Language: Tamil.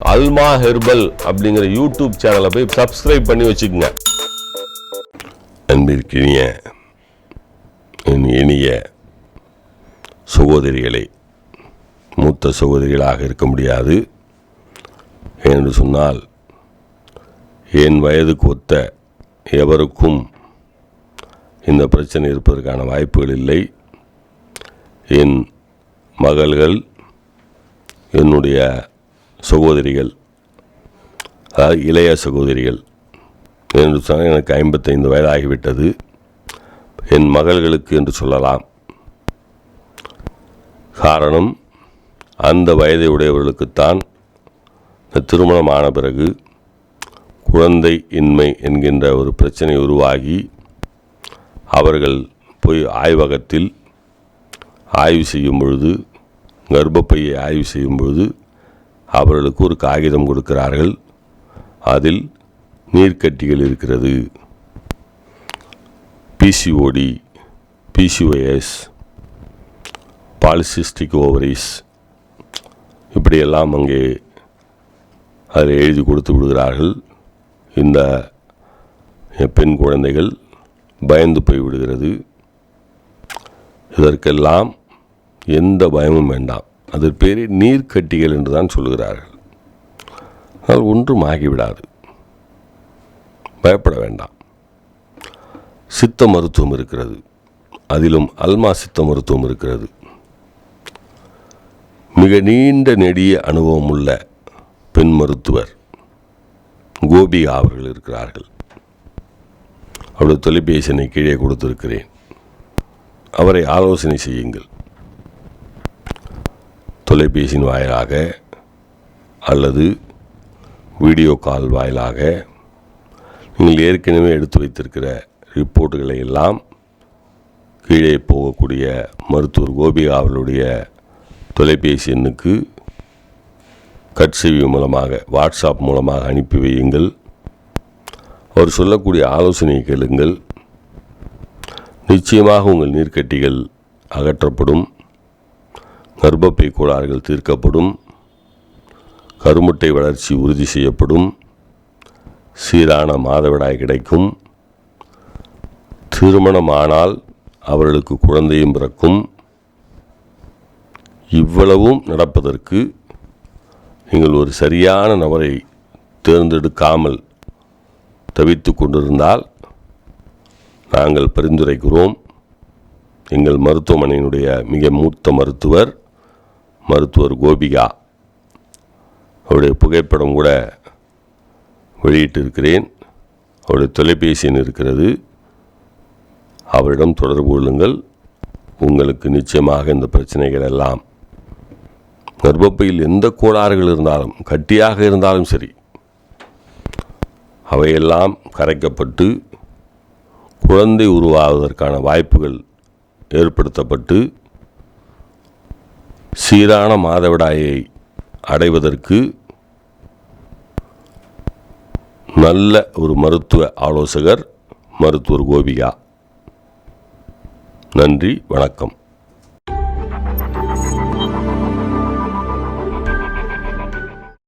அல்மா ஹெர்பல் அப்படிங்கிற யூடியூப் சேனலை போய் சப்ஸ்கிரைப் பண்ணி வச்சுக்கோங்க. அன்பிற்கினிய என் இனிய சகோதரிகளை மூத்த சகோதரிகளாக இருக்க முடியாது என்று சொன்னால் என் வயதுக்கு ஒத்த எவருக்கும் இந்த பிரச்சனை இருப்பதற்கான வாய்ப்புகள் இல்லை. என் மகள்கள் என்னுடைய சகோதரிகள். அதாவது இளைய சகோதரிகள். என்று சொன்னால் எனக்கு ஐம்பத்தைந்து வயதாகிவிட்டது என் மகள்களுக்கு என்று சொல்லலாம். காரணம் அந்த வயதை உடையவர்களுக்குத்தான் இந்த திருமணமான பிறகு குழந்தை இன்மை என்கின்ற ஒரு பிரச்சனை உருவாகி அவர்கள் போய் ஆய்வகத்தில் ஆய்வு செய்யும் பொழுது கர்ப்பப்பையை ஆய்வு செய்யும் பொழுது அவர்களுக்கு ஒரு காகிதம் கொடுக்கிறார்கள். அதில் நீர்க்கட்டிகள் இருக்கிறது. பிசிஓடி பிசிஓஎஸ் பாலிசிஸ்டிக் ஓவரிஸ் இப்படியெல்லாம் அங்கே அதில் எழுதி கொடுத்து விடுகிறார்கள். இந்த பெண் குழந்தைகள் பயந்து போய் விடுகிறது இதற்கெல்லாம் எந்த பயமும் வேண்டாம். அது பேரே நீர்க்கட்டிகள் என்று தான் சொல்கிறார்கள் அது ஒன்றும் ஆகிவிடாது. பயப்பட வேண்டாம். சித்த மருத்துவம் இருக்கிறது. அதிலும் அல்மா சித்த மருத்துவம் இருக்கிறது. மிக நீண்ட நெடிய அனுபவம் உள்ள பெண் மருத்துவர் கோபிகா அவர்கள் இருக்கிறார்கள். அவருடைய தொலைபேசியை கீழே கொடுத்திருக்கிறேன். அவரை ஆலோசனை செய்யுங்கள். தொலைபேசியின் வாயிலாக அல்லது வீடியோ கால் வாயிலாக நீங்கள் ஏற்கனவே எடுத்து வைத்திருக்கிற ரிப்போர்ட்டுகளை எல்லாம் கீழே போகக்கூடிய மருத்துவர் கோபிகா அவர்களுடைய தொலைபேசி எண்ணுக்கு கட்சேவி மூலமாக வாட்ஸ்அப் மூலமாக அனுப்பி வையுங்கள். அவர் சொல்லக்கூடிய ஆலோசனையை கேளுங்கள். நிச்சயமாக உங்கள் நீர்க்கட்டிகள் அகற்றப்படும். கர்ப்பப்பை கோளாறுகள் தீர்க்கப்படும். கருமுட்டை வளர்ச்சி உறுதி செய்யப்படும். சீரான மாதவிடாய் கிடைக்கும். திருமணமானால் அவர்களுக்கு குழந்தையும் பிறக்கும். இவ்வளவும் நடப்பதற்கு நீங்கள் ஒரு சரியான நபரை தேர்ந்தெடுக்காமல் தவித்து கொண்டிருந்தால் நாங்கள் பரிந்துரைக்கிறோம். எங்கள் மருத்துவமனையினுடைய மிக மூத்த மருத்துவர் மருத்துவர் கோபிகா. அவருடைய புகைப்படம் கூட வெளியிட்டிருக்கிறேன். அவருடைய தொலைபேசி எண் இருக்கிறது. அவரிடம் தொடர்பு கொள்ளுங்கள். உங்களுக்கு நிச்சயமாக இந்த பிரச்சனைகள் எல்லாம் கர்ப்பப்பையில் எந்த கோளாறுகள் இருந்தாலும் கட்டியாக இருந்தாலும் சரி அவையெல்லாம் கரைக்கப்பட்டு குழந்தை உருவாவதற்கான வாய்ப்புகள் ஏற்படுத்தப்பட்டு சீரான மாதவிடாயை அடைவதற்கு நல்ல ஒரு மருத்துவ ஆலோசகர் மருத்துவர் கோபிகா. நன்றி வணக்கம்.